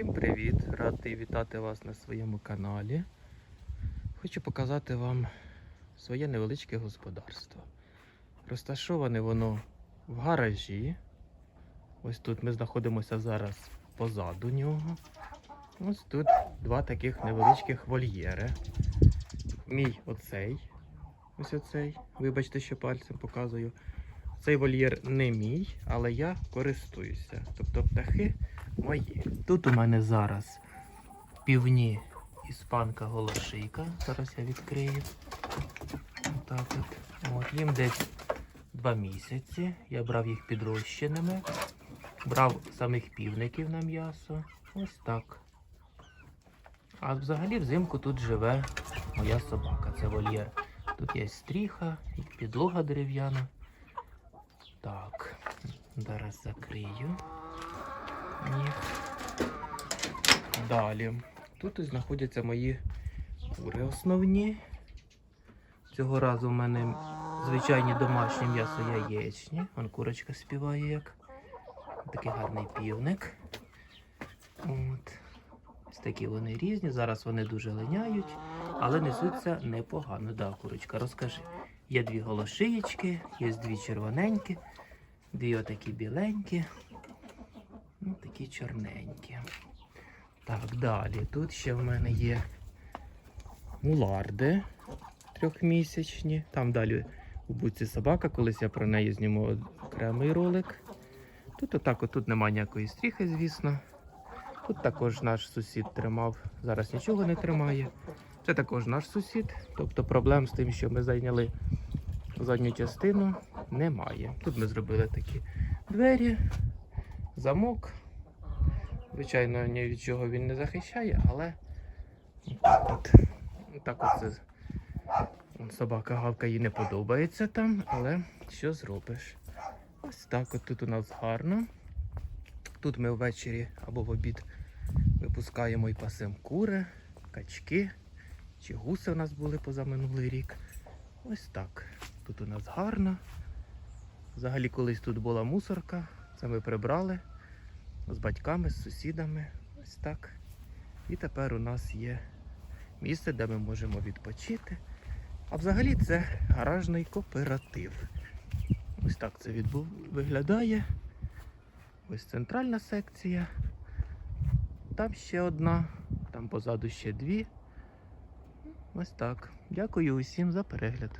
Всім привіт! Радий вітати вас на своєму каналі. Хочу показати вам своє невеличке господарство. Розташоване воно в гаражі. Ось тут ми знаходимося зараз позаду нього. Ось тут два таких невеличких вольєри. Мій оцей. Ось оцей. Вибачте, що пальцем показую. Цей вольєр не мій, але я користуюся. Тобто птахи мої. Тут у мене зараз півні іспанка голошийка. Зараз я відкрию. Отак от. От, їм десь два місяці. Я брав їх підрощеними. Брав самих півників на м'ясо. Ось так. А взагалі взимку тут живе моя собака. Це вольєр. Тут є стріха підлога дерев'яна. Так, зараз закрию їх. Далі. Тут ось знаходяться мої кури основні. Цього разу в мене звичайні домашні м'ясо яєчні. Вон курочка співає як. Такий гарний півник. От. Ось такі вони різні. Зараз вони дуже линяють, але несуться непогано. Да, курочка, розкажи. Є дві голошиєчки, є дві червоненькі, дві отакі біленькі. Ну, такі чорненькі. Так, далі. Тут ще в мене є муларди трьохмісячні. Там далі у буці собака, колись я про неї зніму окремий ролик. Тут отак, от, тут немає ніякої стріхи, звісно. Тут також наш сусід тримав, зараз нічого не тримає. Це також наш сусід, тобто проблем з тим, що ми зайняли задню частину, немає. Тут ми зробили такі двері, замок. Звичайно, ні від чого він не захищає, але так так от це собака гавка їй не подобається там, але що зробиш? Ось так от тут у нас гарно. Тут ми ввечері або в обід випускаємо і пасем кури, качки чи гуси у нас були позаминулий рік. Ось так. Тут у нас гарно. Взагалі колись тут була мусорка, це ми прибрали з батьками, з сусідами. Ось так. І тепер у нас є місце, де ми можемо відпочити. А взагалі це гаражний кооператив. Ось так це відбув... виглядає. Ось центральна секція. Там ще одна, там позаду ще дві. Ось так. Дякую усім за перегляд.